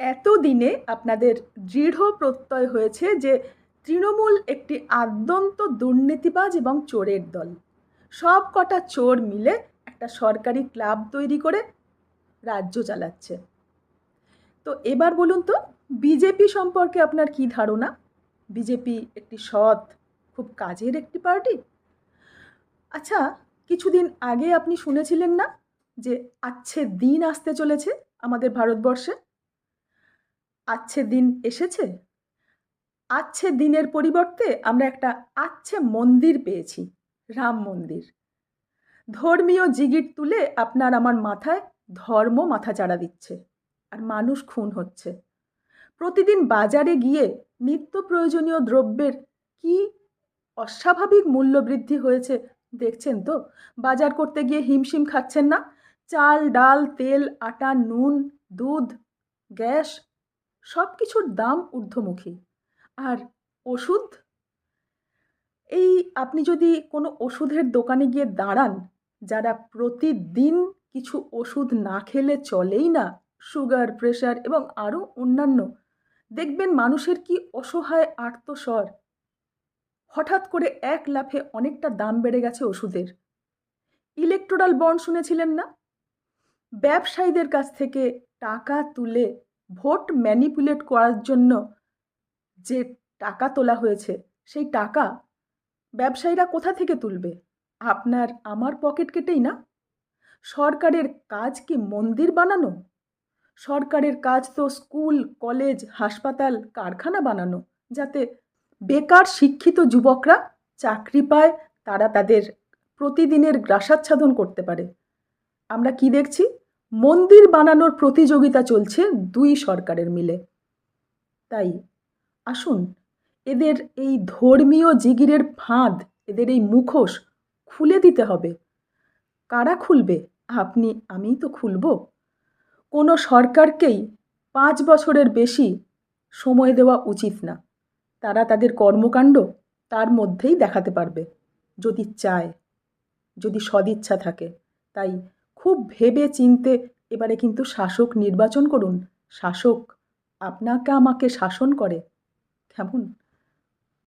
এতদিনে আপনাদের দৃঢ় প্রত্যয় হয়েছে যে তৃণমূল একটি আদ্যন্ত দুর্নীতিবাজ এবং চোরের দল। সব কটা চোর মিলে একটা সরকারি ক্লাব তৈরি করে রাজ্য চালাচ্ছে। তো এবার বলুন তো, বিজেপি সম্পর্কে আপনার কি ধারণা? বিজেপি একটি সৎ, খুব কাজের একটি পার্টি? আচ্ছা কিছুদিন আগে আপনি শুনেছিলেন না যে আচ্ছে দিন আসতে চলেছে আমাদের ভারতবর্ষে? আচ্ছে দিন এসেছে? আচ্ছে দিনের পরিবর্তে আমরা একটা আচ্ছে মন্দির পেয়েছি, রাম মন্দির। ধর্মীয় জিগির তুলে আপনার আমার মাথায় ধর্ম মাথা চাড়া দিচ্ছে আর মানুষ খুন হচ্ছে। প্রতিদিন বাজারে গিয়ে নিত্য প্রয়োজনীয় দ্রব্যের কি অস্বাভাবিক মূল্যবৃদ্ধি হয়েছে দেখছেন তো? বাজার করতে গিয়ে হিমশিম খাচ্ছেন না? চাল, ডাল, তেল, আটা, নুন, দুধ, গ্যাস সব কিছুর দাম ঊর্ধ্বমুখী। আর ওষুধ? এই আপনি যদি কোনো ওষুধের দোকানে গিয়ে দাঁড়ান, যারা প্রতিদিন কিছু ওষুধ না খেলে চলেই না, সুগার প্রেশার এবং আরও অন্যান্য, দেখবেন মানুষের কি অসহায় আর্তস্বর হঠাৎ করে এক লাফে অনেকটা দাম বেড়ে গেছে ওষুধের। ইলেকট্রাল বন্ড শুনেছিলেন না? ব্যবসায়ীদের কাছ থেকে টাকা তুলে ভোট ম্যানিপুলেট করার জন্য যে টাকা তোলা হয়েছে, সেই টাকা ব্যবসায়ীরা কোথা থেকে তুলবে? আপনার আমার পকেট কেটেই না? সরকারের কাজ কি মন্দির বানানো? সরকারের কাজ তো স্কুল, কলেজ, হাসপাতাল, কারখানা বানানো, যাতে বেকার শিক্ষিত যুবকরা চাকরি পায়, তারা তাদের প্রতিদিনের গ্রাসাচ্ছাদন করতে পারে। আমরা কি দেখছি? মন্দির বানানোর প্রতিযোগিতা চলছে দুই সরকারের মিলে। তাই আসুন, এদের এই ধর্মীয় জিগিরের ফাঁদ, এদের এই মুখোশ খুলে দিতে হবে। কারা খুলবে? আপনি, আমিই তো খুলব। কোনো সরকারকেই পাঁচ বছরের বেশি সময় দেওয়া উচিত না। তারা তাদের কর্মকাণ্ড তার মধ্যেই দেখাতে পারবে, যদি চায়, যদি সদিচ্ছা থাকে। তাই খুব ভেবে চিনতে এবারে কিন্তু শাসক নির্বাচন করুন। শাসক আপনাকে আমাকে শাসন করে। কেমন?